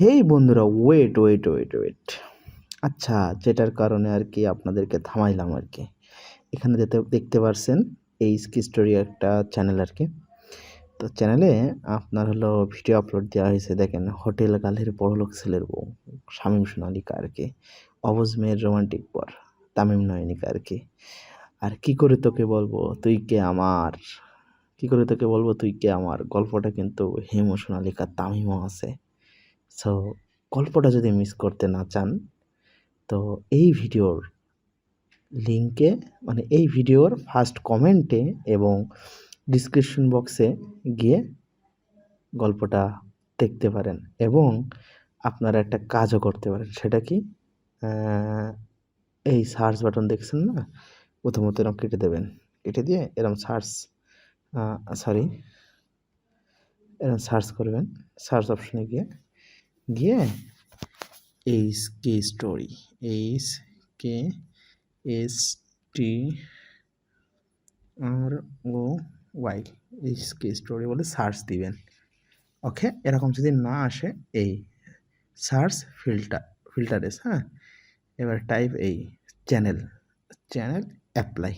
হেই বন্ধুরা wait wait wait wait আচ্ছা যেটার কারণে আর কি আপনাদেরকে থামাইলাম আর কি। এখানে যেতে, দেখতে পারছেন, এই স্কি স্টোরি একটা চ্যানেল আর কি। তো চ্যানেলে আপনার হলো ভিডিও আপলোড দেওয়া হয়েছে, দেখেন হোটেল গালের বড়লোক ছেলের বউ, শামীম সোনালিকা আর কি। অবজ মেয়ের রোমান্টিক পর তামিম নয়নিকা আর কি। আর কি করে তোকে বলব, তুই কে আমার? কি করে তোকে বলব, তুই কে আমার? গল্পটা কিন্তু হেমো সোনালিকা তামিমও আছে। সো গল্পটা যদি মিস করতে না চান, তো এই ভিডিওর লিঙ্কে মানে এই ভিডিওর ফার্স্ট কমেন্টে এবং ডিসক্রিপশন বক্সে গিয়ে গল্পটা দেখতে পারেন এবং আপনারা একটা কাজও করতে পারেন। সেটা কি? এই সার্চ বাটন দেখছেন না? প্রথমত এরকম কেটে দেবেন। কেটে দিয়ে এরকম সার্চ সরি এরকম সার্চ করবেন। সার্চ অপশনে গিয়ে গিয়ে H K story H K S T O R Y H K story বলে সার্চ দিবেন। ওকে এরকম যদি না আসে, এই সার্চ ফিল্টার ফিল্টারেস হ্যাঁ? এবার টাইপ এই চ্যানেল চ্যানেল অ্যাপ্লাই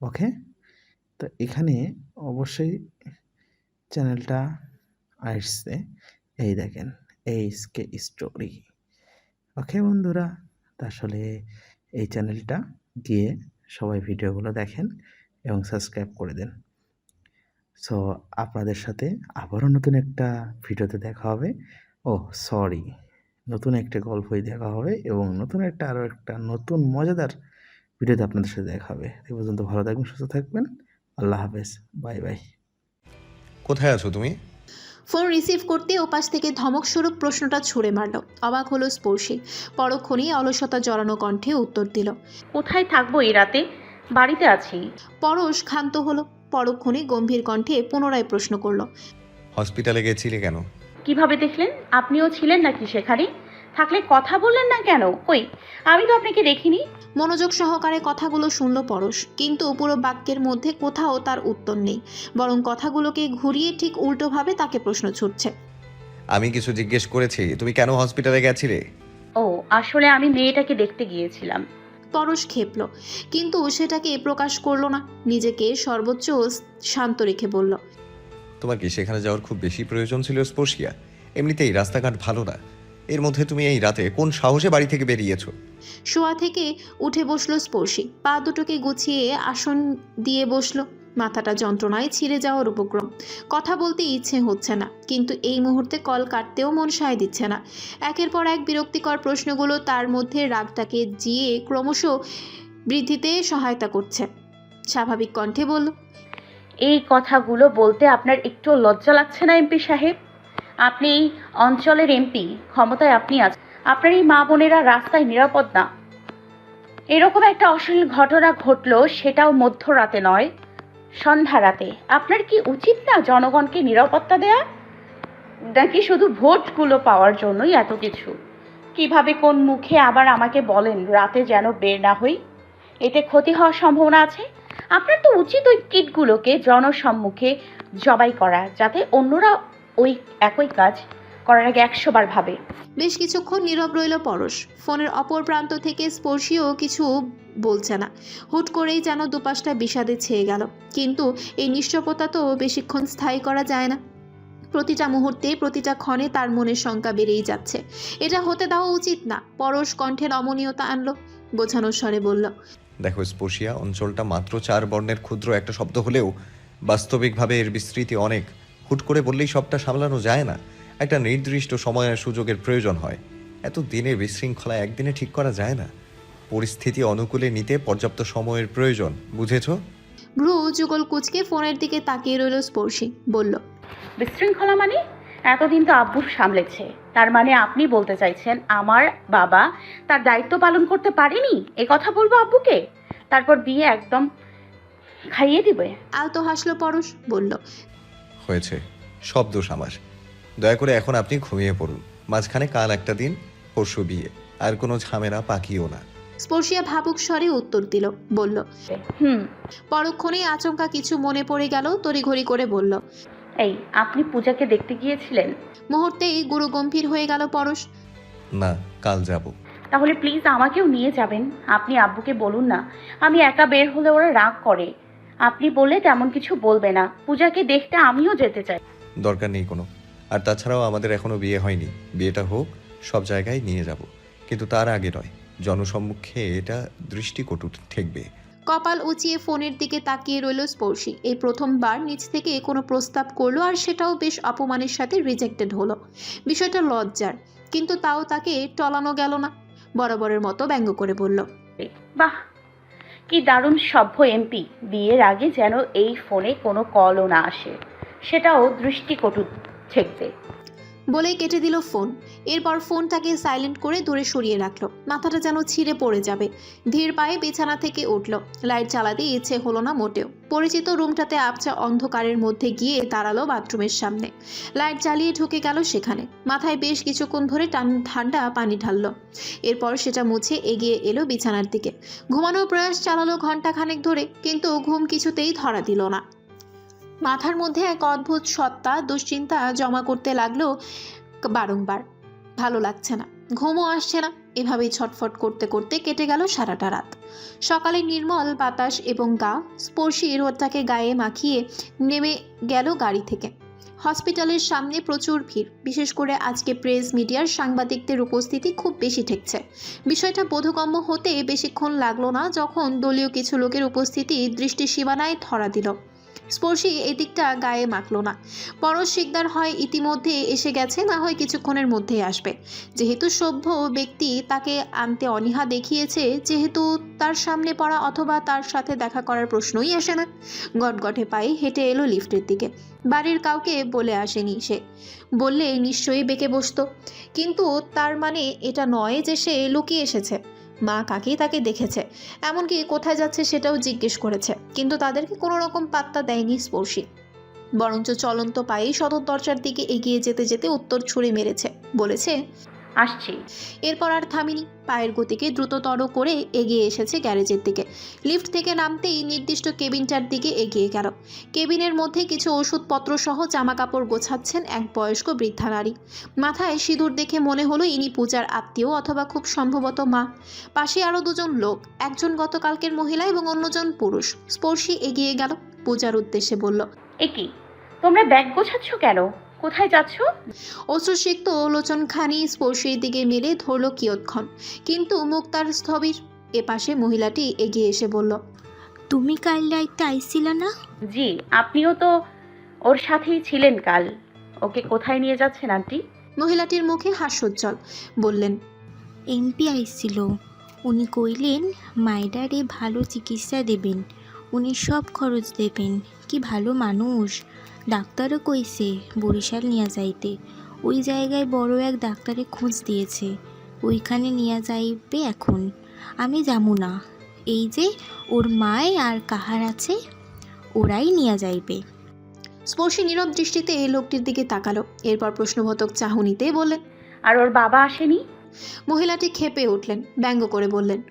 ওকে তো এখানে অবশ্যই চ্যানেলটা আসছে। এই দেখেন, এইচকে স্টোরি। ওকে বন্ধুরা আসলে এই চ্যানেলটা গিয়ে সবাই ভিডিওগুলো দেখেন এবং সাবস্ক্রাইব করে দেন। সো, আপনাদের সাথে আবারও নতুন একটা ভিডিওতে দেখা হবে। ও সরি, নতুন একটা গল্পই দেখা হবে এবং নতুন একটা আরও একটা নতুন মজাদার ভিডিওতে আপনাদের সাথে দেখা হবে। এ পর্যন্ত ভালো থাকবেন, সুস্থ থাকবেন। আল্লাহ হাফেজ, বাই বাই। কোথায় আছো তুমি? ফোন রিসিভ করতে ওপাশ থেকে ধমকস্বরূপ প্রশ্নটা ছুঁড়ে মারল। অবাক হলো স্পর্শী। পরক্ষণেই অলসতা জড়ানো কণ্ঠে উত্তর দিল কোথায় থাকব এই রাতে? বাড়িতে আছি। পরশ ক্ষান্ত হলো। পরক্ষণে গম্ভীর কণ্ঠে পুনরায় প্রশ্ন করল হসপিটালে গেছিলে কেন? কীভাবে দেখলেন? আপনিও ছিলেন নাকি সেখানে? থাকলে কথা বললেন না কেন? কই আমি তো আপনাকে দেখিনি। মনোযোগ সহকারে কথাগুলো শুনল পরশ কিন্তু পুরো বাক্যের মধ্যে কোথাও তার উত্তর নেই। বরং কথাগুলোকে ঘুরিয়ে ঠিক উল্টোভাবে তাকে প্রশ্ন ছুটছে। আমি কিছু জিজ্ঞেস করেছি তুমি কেন হসপিটালে গেছিলে? ও আসলে আমি মেয়েটাকে দেখতে গিয়েছিলাম। পরশ খেপল কিন্তু সেটাকে প্রকাশ করল না। নিজেকে সর্বোচ্চ শান্ত রেখে বলল তোমার কি সেখানে যাওয়ার খুব বেশি প্রয়োজন ছিল স্পর্শিয়া? এমনিতেই রাস্তাঘাট ভালো না। এর মধ্যে তুমি এই রাতে কোন সাহসে বাড়ি থেকে বেরিয়েছো? শোয়া থেকে উঠে বসল স্পর্শী। পা দুটোকে গুছিয়ে আসন দিয়ে বসল। মাথাটা যন্ত্রণায় ছিঁড়ে যাওয়ার উপক্রম। কথা বলতে ইচ্ছে হচ্ছে না কিন্তু এই মুহূর্তে কল কাটতেও মন সায় দিচ্ছে না। একের পর এক বিরক্তিকর প্রশ্নগুলো তার মধ্যে রাগটাকে জিয়ে ক্রমশ বৃদ্ধিতে সহায়তা করছে। স্বাভাবিক কণ্ঠে বলল এই কথাগুলো বলতে আপনার একটু লজ্জা লাগছে না এমপি সাহেব? আপনি এই অঞ্চলের এমপি, ক্ষমতায় আপনি আছেন। আপনার এই মা বোনেরা রাস্তায় নিরাপদ না। এরকম একটা অশ্লীল ঘটনা ঘটলো, সেটাও মধ্যরাতে নয়, সন্ধ্যা রাতে। আপনার কি উচিত না জনগণকে নিরাপত্তা দেয়া নাকি শুধু ভোটগুলো পাওয়ার জন্যই এত কিছু? কীভাবে কোন মুখে আবার আমাকে বলেন, রাতে যেন বের না হই? এতে ক্ষতি হওয়ার সম্ভাবনা আছে? আপনার তো উচিত ওই কিটগুলোকে জনসম্মুখে জবাই করা, যাতে অন্যরা ওই একই কাজ করার আগে একশো বার ভাবে। বেশ কিছুক্ষণ নীরব রইল পরশ। ফোনের অপর প্রান্ত থেকে স্পর্শীও কিছু বলছে না। হুট করেই যেন দুপাশটা বিষাদে ছেয়ে গেল। কিন্তু এই নিশ্চপতা তো বেশিক্ষণ স্থায়ী করা যায় না। প্রতিটা মুহূর্তে প্রতিটা ক্ষণে তার মনের শঙ্কা বেড়েই যাচ্ছে। এটা হতে দেওয়া উচিত না। পরশ কণ্ঠে নমনীয়তা আনলো বোঝানোর স্বরে বলল দেখো স্পর্শিয়া অঞ্চলটা মাত্র চার বর্ণের ক্ষুদ্র একটা শব্দ হলেও বাস্তবিকভাবে এর বিস্তৃতি অনেক। হুট করে বললেই সবটা সামলানো যায় না। একটা নির্দিষ্ট সময় আর সুযোগের প্রয়োজন হয়। এত দিনের বিশৃঙ্খলা একদিনে ঠিক করা যায় না। পরিস্থিতি অনুকূলে নিতে পর্যাপ্ত সময়ের প্রয়োজন বুঝেছ? ভ্রু যুগল কুচকে ফোনের দিকে তাকিয়ে রইল স্পর্শী বলল বিশৃঙ্খলা মানে? এতদিন তো আব্বু সামলেছে। তার মানে আপনি বলতে চাইছেন আমার বাবা তার দায়িত্ব পালন করতে পারেনি? এ কথা বলব আব্বুকে? তারপর দিয়ে একদম খাইয়ে দিবে। আলতো হাসলো পরশ বলল হয়েছে। সব দোষ আমার। দয়া করে এখন আপনি ঘুমিয়ে পড়ুন। মাঝখানে কাল একটা দিন পরশু বিয়ে। আর কোনো ঝামেলা পাকিও না। স্পর্শিয়া ভাবুক স্বরে উত্তর দিল বলল হুম। পরক্ষণেই আচমকা কিছু মনে পড়ে গেল তড়িঘড়ি করে বলল এই আপনি পূজাকে দেখতে গিয়েছিলেন? মুহূর্তেই গুরু গম্ভীর হয়ে গেল পরশ। না কাল যাব। তাহলে প্লিজ আমাকেও নিয়ে যাবেন। আপনি আব্বুকে বলুন না আমি একা বের হলে ওরা রাগ করে। আপনি বললে তেমন কিছু বলবে না। পূজাকে দেখতে আমিও যেতে চাই। দরকার নেই কোনো। আর তাছাড়াও আমাদের এখনও বিয়ে হয়নি। বিয়েটা হোক সব জায়গায় নিয়ে যাব। কিন্তু তার আগে নয় জনসম্মুখে এটা দৃষ্টিকটু ঠেকবে। কপাল উঁচিয়ে ফোনের দিকে তাকিয়ে রইল স্পর্শী। এই প্রথমবার নিজ থেকে কোনো প্রস্তাব করল আর সেটাও বেশ অপমানের সাথে রিজেক্টেড হলো। বিষয়টা লজ্জার কিন্তু তাও তাকে টলানো গেল না। বরাবরের মতো ব্যঙ্গ করে বলল বাহ কি দারুণ সভ্য এমপি। বিয়ের আগে যেন এই ফোনে কোনো কলও না আসে। সেটাও দৃষ্টিকটু ঠেকবে। বলেই কেটে দিল ফোন। এরপর ফোনটাকে সাইলেন্ট করে দূরে সরিয়ে রাখল। মাথাটা যেন ছিঁড়ে পড়ে যাবে। ধীর পায়ে বিছানা থেকে উঠল। লাইট চালাতে ইচ্ছে হলো না মোটেও। পরিচিত রুমটাতে আবছা অন্ধকারের মধ্যে গিয়ে দাঁড়াল বাথরুমের সামনে। লাইট জ্বালিয়ে ঢুকে গেল সেখানে। মাথায় বেশ কিছুক্ষণ ধরে টান ঠান্ডা পানি ঢাললো। এরপর সেটা মুছে এগিয়ে এলো বিছানার দিকে। ঘুমানোর প্রয়াস চালালো ঘন্টাখানেক ধরে, কিন্তু ঘুম কিছুতেই ধরা দিল না। মাথার মধ্যে এক অদ্ভুত সত্তা, দুশ্চিন্তা জমা করতে লাগল বারংবার। ভালো লাগছে না, ঘুমও আসছে না, এভাবেই ছটফট করতে করতে কেটে গেল সারাটা রাত। সকালে নির্মল বাতাস এবং গা, স্পর্শী রোদটাকে গায়ে মাখিয়ে নেমে গেল গাড়ি থেকে। হসপিটালের সামনে প্রচুর ভিড়, বিশেষ করে আজকে প্রেস মিডিয়ার সাংবাদিকদের উপস্থিতি খুব বেশি ঠেকছে। বিষয়টা বোধগম্য হতে বেশিক্ষণ লাগল না যখন দলীয় কিছু লোকের উপস্থিতি দৃষ্টি সীমানায় ধরা দিল। স্পর্শী এদিকটা গায়ে মাখলো না। পরশ শিকদার হয় ইতিমধ্যে এসে গেছে, না হয় কিছুক্ষণের মধ্যেই আসবে। যেহেতু সভ্য ব্যক্তি, তাকে আনতে অনীহা দেখিয়েছে, যেহেতু তার সামনে পড়া অথবা তার সাথে দেখা করার প্রশ্নই আসে না। গটগটে পায়ে হেঁটে এলো লিফটের দিকে। বাড়ির কাউকে বলে আসেনি সে। বললে নিশ্চয়ই বেঁকে বসতো। কিন্তু তার মানে এটা নয় যে সে লুকিয়ে এসেছে। মা কাকেই তাকে দেখেছে। এমনকি কোথায় যাচ্ছে সেটাও জিজ্ঞেস করেছে। কিন্তু তাদেরকে কোনো রকম পাত্তা দেয়নি স্পর্শী। বরঞ্চ চলন্ত পায়েই সদর দরজার দিকে এগিয়ে যেতে যেতে উত্তর ছুঁড়ে মেরেছে। বলেছে আসছি। এরপর আর থামিনি। পায়ের গতিকে দ্রুততর করে এগিয়ে এসেছে গ্যারেজের দিকে। লিফট থেকে নামতেই নির্দিষ্ট কেবিনটার দিকে এগিয়ে গেল। কেবিনের মধ্যে কিছু ওষুধপত্র সহ জামাকাপড় গোছাচ্ছেন এক বয়স্ক বৃদ্ধা নারী। মাথায় সিঁদুর দেখে মনে হলো ইনি পূজার আত্মীয় অথবা খুব সম্ভবত মা। পাশে আরও দুজন লোক একজন গতকালকের মহিলা এবং অন্যজন পুরুষ। স্পর্শী এগিয়ে গেল। পূজার উদ্দেশ্যে বলল এ কি তোমরা ব্যাগ গোছাচ্ছ কেন? কোথায় যাচ্ছ? অশ্রুসিক্ত লোচনখানি স্পর্শীর দিকে মেলে ধরল কিয়ৎক্ষণ। কিন্তু মুখ তার স্থবির। এপাশে মহিলাটি এগিয়ে এসে বলল তুমি কাল রাইতে আইছিলা না? জি আপনিও তো ওর সাথেই ছিলেন কাল। ওকে কোথায় নিয়ে যাচ্ছেন আন্টি? মহিলাটির মুখে হাস্যোজ্জ্বল। বললেন এমপি আইছিল। উনি কইলেন মাইডারে ভালো চিকিৎসা দেবেন। উনি সব খরচ দেবেন। কি ভালো মানুষ। ডাক্তারও কইছে বরিশাল নিয়ে যাইতে। ওই জায়গায় বড় এক ডাক্তারে খোঁজ দিয়েছে। ওইখানে নিয়ে যাইবে এখন। আমি যামু না। এই যে ওর মায় আর কাহার আছে ওরাই নিয়ে যাইবে। স্পর্শী নীরব দৃষ্টিতে এই লোকটির দিকে তাকালো। এরপর প্রশ্নবোধক চাহনিতে বললেন আর ওর বাবা আসেনি? মহিলাটি খেপে উঠলেন ব্যঙ্গ করে বললেন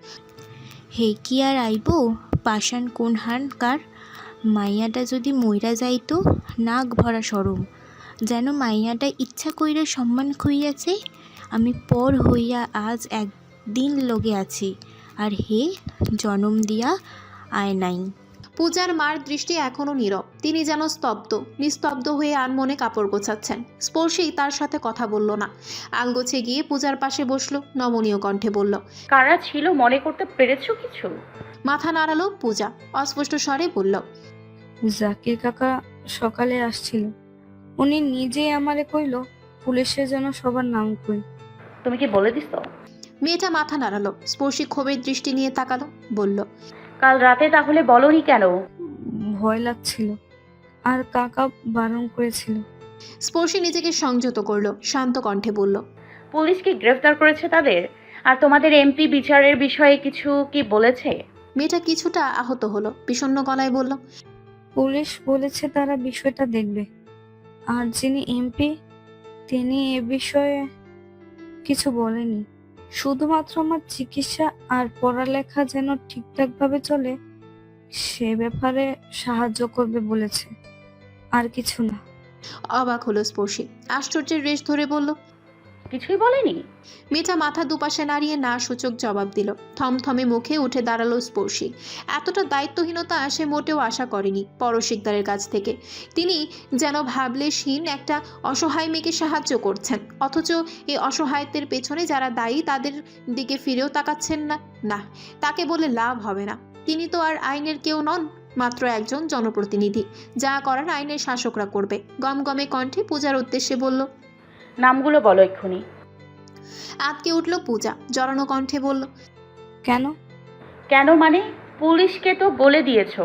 হে কি আর আইব? পাষাণ কোন হান কার? মাইয়াটা যদি মইরা যাইতো নাক ভরা সরম। যেন মাইয়াটা ইচ্ছা কইরা সম্মান খুইয়াছে আমি পর হইয়া আজ একদিন লগে আছি। আর হে জনম দিয়া আয় নাই। পূজার মার দৃষ্টি এখনও নীরব। তিনি যেন স্তব্ধ নিস্তব্ধ হয়ে আনমনে কাপড় গোছাচ্ছেন। স্পর্শেই তার সাথে কথা বলল না। আলগোছে গিয়ে পূজার পাশে বসল নমনীয় কণ্ঠে বলল কারা ছিল? মনে করতে পেরেছ কিছু? মাথা নাড়ালো পূজা। অস্পষ্ট স্বরে বলল জাকির কাকা সকালে আসছিল। উনি নিজেই আমারে কইল পুলিশে যেন সবার নাম কই। তুমি কি বলে দিস মেয়েটা মাথা নাড়ালো স্পর্শী ক্ষোভের দৃষ্টি নিয়ে তাকালো বলল কাল রাতে তাহলে বলনি কেন? ভয় লাগছিল আর কাকা বারণ করেছিল। স্পর্শী নিজেকে সংযত করল শান্ত কণ্ঠে বলল পুলিশ কি গ্রেফতার করেছে তাদের? আর তোমাদের এমপি বিচারের বিষয়ে কিছু কি বলেছে? মেয়েটা কিছুটা আহত হলো বিষণ্ণ গলায় বলল পুলিশ বলেছে তারা বিষয়টা দেখবে। আর যিনি এমপি, তিনি এ বিষয়ে কিছু বলেনি। শুধুমাত্র আমার চিকিৎসা আর পড়ালেখা যেন ঠিকঠাকভাবে চলে, সে ব্যাপারে সাহায্য করবে বলেছে। আর কিছু না। অবাক হলো স্পর্শী। আশ্চর্যের রেশ ধরে বলল কিছুই বলেনি? মেয়েটা মাথা দুপাশে নাড়িয়ে না সূচক জবাব দিল। থমথমে মুখে উঠে দাঁড়াল স্পর্শী। এতটা দায়িত্বহীনতা সে মোটেও আশা করেনি পরশিকদারের কাছ থেকে। তিনি যেন ভাবলে ভাবলেশহীন একটা অসহায় মেয়েকে সাহায্য করছেন। অথচ এই অসহায়ত্বের পেছনে যারা দায়ী, তাদের দিকে ফিরেও তাকাচ্ছেন না। না, তাকে বলে লাভ হবে না। তিনি তো আর আইনের কেউ নন, মাত্র একজন জনপ্রতিনিধি। যা করার আইনের শাসকরা করবে। গমগমে কণ্ঠে পূজার উদ্দেশ্যে বলল নামগুলো বলো এক্ষুনি। আতকে উঠল পূজা জড়ানো কণ্ঠে বলল কেন? কেন মানে? পুলিশকে তো বলে দিয়েছ।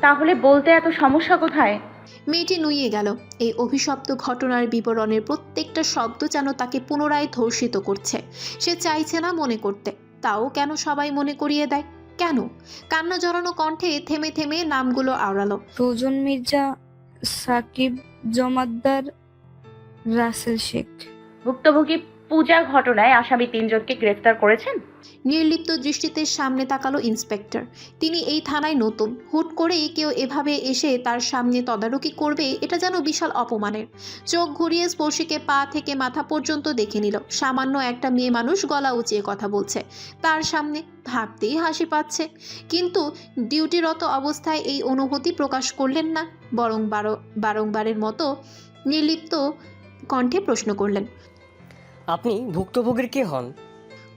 তাহলে বলতে এত সমস্যা কোথায়? মেয়েটি নুইয়ে গেল। এই অভিশপ্ত ঘটনার বিবরণের প্রত্যেকটা শব্দ যেন তাকে পুনরায় ধর্ষিত করছে। সে চাইছে না মনে করতে। তাও কেন সবাই মনে করিয়ে দেয়? কেন? কান্না জড়ানো কণ্ঠে থেমে থেমে নামগুলো আওড়ালো। সুজন মির্জা সাকিব জমাদ্দার রাসেল শেখ। ভুক্তভোগী পূজা ঘটনায় আসামি তিনজনকে গ্রেফতার করেছেন? নির্লিপ্ত দৃষ্টিতে সামনে তাকালো ইন্সপেক্টর। তিনি এই থানায় নতুন। হুট করেই কেউ এভাবে এসে তার সামনে তদারকি করবে এটা যেন বিশাল অপমানের। চোখ ঘুরিয়ে স্পর্শীকে পা থেকে মাথা পর্যন্ত দেখে নিল। সামান্য একটা মেয়ে মানুষ গলা উঁচিয়ে কথা বলছে। তার সামনে ভাবতেই হাসি পাচ্ছে। কিন্তু ডিউটিরত অবস্থায় এই অনুভূতি প্রকাশ করলেন না। বরং বারো বারংবারের মতো নির্লিপ্ত কণ্ঠে প্রশ্ন করলেন আপনি ভুক্তভোগীর কে হন?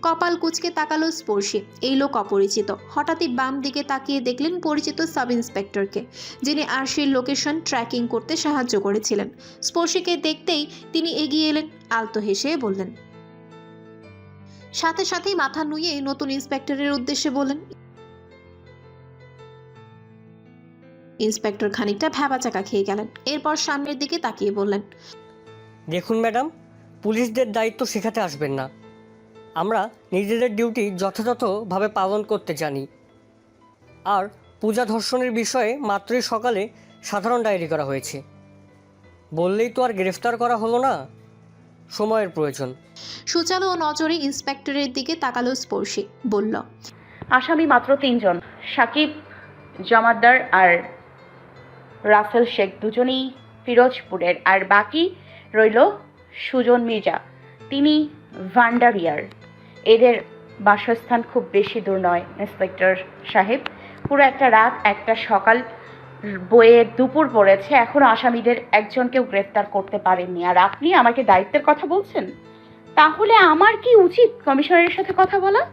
কপাল কুচকে তাকালো স্পর্শী। এই লোক অপরিচিত। হঠাৎই বাম দিকে তাকিয়ে দেখলেন পরিচিত সাব ইন্সপেক্টরকে যিনি আরশির লোকেশন ট্র্যাকিং করতে সাহায্য করেছিলেন। স্পর্শীকে দেখতেই তিনি এগিয়ে এলেন আলতো হেসে বললেন সাথে সাথেই মাথা নুয়ে নতুন ইন্সপেক্টরের উদ্দেশ্যে বললেন ইন্সপেক্টর খানিকটা ভ্যাবাচাকা খেয়ে গেলেন। এরপর সামনের দিকে তাকিয়ে বললেন দেখুন ম্যাডাম পুলিশদের দায়িত্ব শেখাতে আসবেন না। আমরা নিজেদের ডিউটি যথাযথভাবে পালন করতে জানি। আর পূজা ধর্ষণের বিষয়ে মাত্রই সকালে সাধারণ ডায়েরি করা হয়েছে। বললেই তো আর গ্রেফতার করা হলো না। সময়ের প্রয়োজন। সুচালো নজরে ইন্সপেক্টরের দিকে তাকালো স্পর্শী বলল আসামি মাত্র তিনজন সাকিব জমাদ্দার আর রাসেল শেখ দুজনেই ফিরোজপুরের। আর বাকি রইল সুজন মির্জা। তিনি ভান্ডারিয়ার এদের বাসস্থান খুব বেশি দূর নয় ইন্সপেক্টর সাহেব। পুরো একটা রাত একটা সকাল বইয়ে দুপুর পড়েছে। এখন আসামিদের একজনকেও গ্রেফতার করতে পারেননি। আর আপনি আমাকে দায়িত্বের কথা বলছেন? তাহলে আমার কি উচিত কমিশনারের সাথে কথা বলা?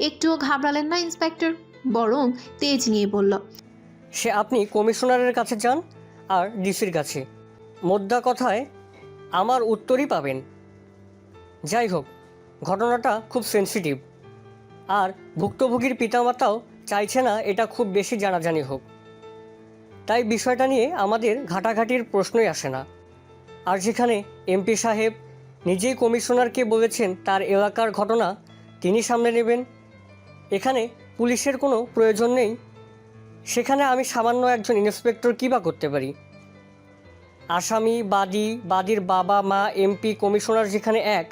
একটুও ঘাবড়ালেন না ইন্সপেক্টর। বরং তেজ নিয়ে বলল সে আপনি কমিশনারের কাছে যান আর ডিসির কাছে। মোদ্দা কথায় আমার উত্তরই পাবেন। যাই হোক, ঘটনাটা খুব সেনসিটিভ আর ভুক্তভোগীর পিতামাতাও চাইছে না এটা খুব বেশি জানাজানি হোক। তাই বিষয়টা নিয়ে আমাদের ঘাটাঘাটির প্রশ্নই আসে না। আর যেখানে এমপি সাহেব নিজেই কমিশনারকে বলেছেন তার এলাকার ঘটনা, তিনি সামনে নেবেন। এখানে পুলিশের কোনো প্রয়োজন নেই। সেখানে আমি সামান্য একজন ইন্সপেক্টর কী বা করতে পারি? আসামি বাদী বাদীর বাবা মা এমপি কমিশনার যেখানে এক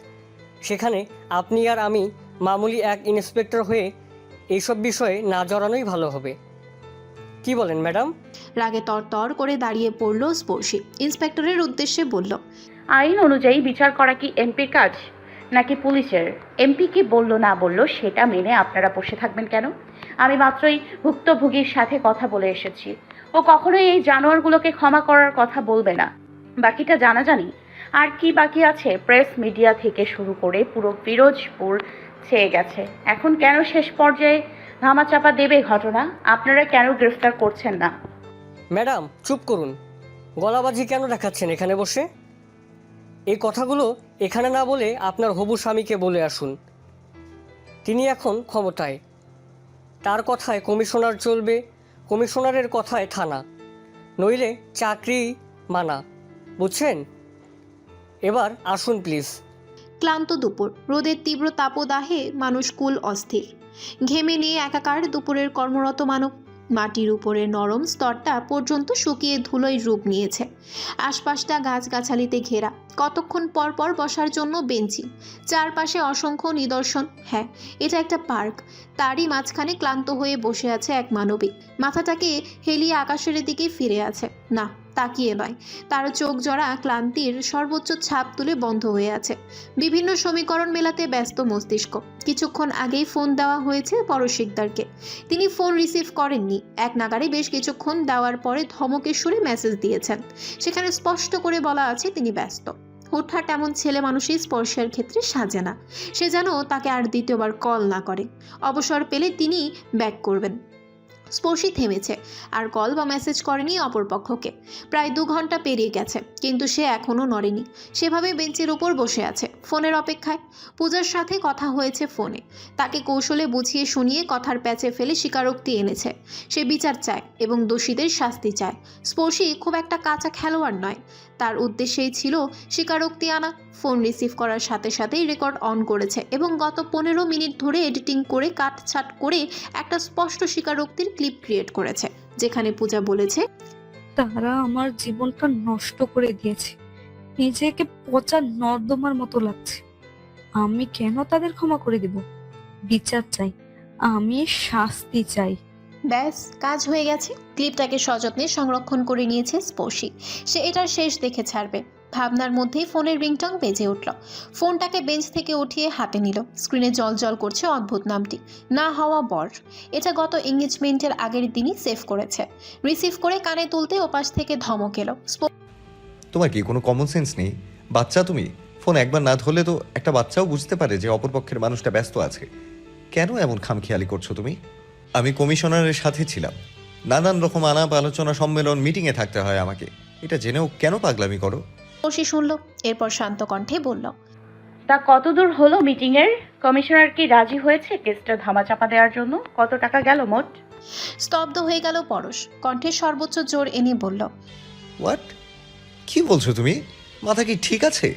সেখানে আপনি আর আমি মামুলি এক ইন্সপেক্টর হয়ে এইসব বিষয়ে না জড়ানোই ভালো হবে। কি বলেন ম্যাডাম? রাগে তর তর করে দাঁড়িয়ে পড়ল স্পর্শী। ইন্সপেক্টরের উদ্দেশ্যে বলল আইন অনুযায়ী বিচার করা কি এমপির কাজ নাকি পুলিশের? এমপি কি বলল না বলল সেটা মেনে আপনারা বসে থাকবেন কেন? আমি মাত্রই ভুক্তভোগীর সাথে কথা বলে এসেছি। ও কখনোই এই জানোয়ারগুলোকে ক্ষমা করার কথা বলবে না। বাকিটা জানা জানি আর কি বাকি আছে? প্রেস মিডিয়া থেকে শুরু করে পুরো ফিরোজপুর ছেয়ে গেছে। এখন কেন শেষ পর্যায়ে ধামাচাপা দেবে ঘটনা? আপনারা কেন গ্রেফতার করছেন না? ম্যাডাম, চুপ করুন। গলাবাজি কেন দেখাচ্ছেন এখানে বসে? এই কথাগুলো এখানে না বলে আপনার হবু স্বামীকে বলে আসুন। তিনি এখন ক্ষমতায়। তার কথায় কমিশনার চলবে কমিশনারের কথায় থানা। নইলে চাকরি মানা। বুঝছেন? এবার আসুন প্লিজ। ক্লান্ত দুপুর। রোদের তীব্র তাপদাহে মানুষ কুল অস্থির। ঘেমে নিয়ে একাকার দুপুরের কর্মরত মানব মাটির উপরে নরম স্তরটা পর্যন্ত শুকিয়ে ধুলোয় রূপ নিয়েছে। আশপাশটা গাছগাছালিতে ঘেরা। কতক্ষণ পর পর বসার জন্য বেঞ্চি। চারপাশে অসংখ্য নিদর্শন। হ্যাঁ এটা একটা পার্ক। তারই মাঝখানে ক্লান্ত হয়ে বসে আছে এক মানবিক। মাথাটাকে হেলিয়ে আকাশের দিকে ফিরে আছে। না তাকিয়ে নয়। তার চোখ জড়া ক্লান্তির সর্বোচ্চ ছাপ তুলে বন্ধ হয়ে আছে। বিভিন্ন সমীকরণ মেলাতে ব্যস্ত মস্তিষ্ক। কিছুক্ষণ আগেই ফোন দেওয়া হয়েছে পরশিকদারকে। তিনি ফোন রিসিভ করেননি। এক নাগারে বেশ কিছুক্ষণ দেওয়ার পরে ধমকের সুরে মেসেজ দিয়েছেন। সেখানে স্পষ্ট করে বলা আছে তিনি ব্যস্ত। হুটহাট এমন ছেলে মানুষই স্পর্শের ক্ষেত্রে সাজে না। সে যেন তাকে আর দ্বিতীয়বার কল না করে। অবসর পেলে তিনি ব্যাক করবেন। স্পর্শী থেমেছে আর কল বা মেসেজ করেনি অপরপক্ষকে প্রায় দু ঘণ্টা পেরিয়ে গেছে, কিন্তু সে এখনও নড়েনি। সেভাবে বেঞ্চের ওপর বসে আছে, ফোনের অপেক্ষায়। পূজার সাথে কথা হয়েছে ফোনে। তাকে কৌশলে বুঝিয়ে শুনিয়ে কথার প্যাচে ফেলে স্বীকারোক্তি এনেছে। সে বিচার চায় এবং দোষীদের শাস্তি চায়। স্পর্শী খুব একটা কাঁচা খেলোয়াড় নয়। তার উদ্দেশ্যেই ছিল স্বীকারোক্তি আনা। ফোন রিসিভ করার সাথে সাথেই রেকর্ড অন করেছে এবং গত পনেরো মিনিট ধরে এডিটিং করে কাটছাট করে একটা স্পষ্ট স্বীকারোক্তির ক্লিপ ক্রিয়েট করেছে যেখানে পূজা বলেছে তারা আমার জীবনটা নষ্ট করে দিয়েছে। নিজেকে পচা নর্দমার মতো লাগছে। আমি কেন তাদের ক্ষমা করে দেব? বিচার চাই। আমি শাস্তি চাই। ব্যাস কাজ হয়ে গেছে। ক্লিপটাকে সযত্নে সংরক্ষণ করে নিয়েছে স্পর্শী। সে এটার শেষ দেখে ছাড়বে। ভাবনার মধ্যেই ফোনের রিংটং বেজে উঠল। ফোনটাকে বেঞ্চ থেকে উঠিয়ে হাতে নিল। স্ক্রিনে জল জল করছে অদ্ভুত নামটি। না হওয়া বর। এটা গত এঙ্গেজমেন্টের আগের দিনই সেভ করেছে। রিসিভ করে কানে তুলতে ওপাশ থেকে ধমক এলো। তোমার কি কোনো কমন সেন্স নেই? বাচ্চা তুমি? ফোন একবার না ধরলে তো একটা বাচ্চাও বুঝতে পারে যে অপরপক্ষের মানুষটা ব্যস্ত আছে। কেন এমন খামখেয়ালি করছ তুমি? আমি কমিশনারের সাথে ছিলাম। নানান রকম আলাপ আলোচনা সম্মেলন মিটিংয়ে থাকতে হয় আমাকে। এটা জেনেও কেন পাগলামি করো? স্পর্শী শুনল এরপর শান্ত কণ্ঠে বলল তা কতদূর হলো মিটিং এর কমিশনার কি রাজি হয়েছে কেসটা ধামাচাপা দেওয়ার জন্য? কত টাকা গেল মোট? স্তব্ধ হয়ে গেল পরশ। কণ্ঠের সর্বোচ্চ জোর এনে বলল হোয়াট কি বলছো তুমি? মাথা কি ঠিক আছে?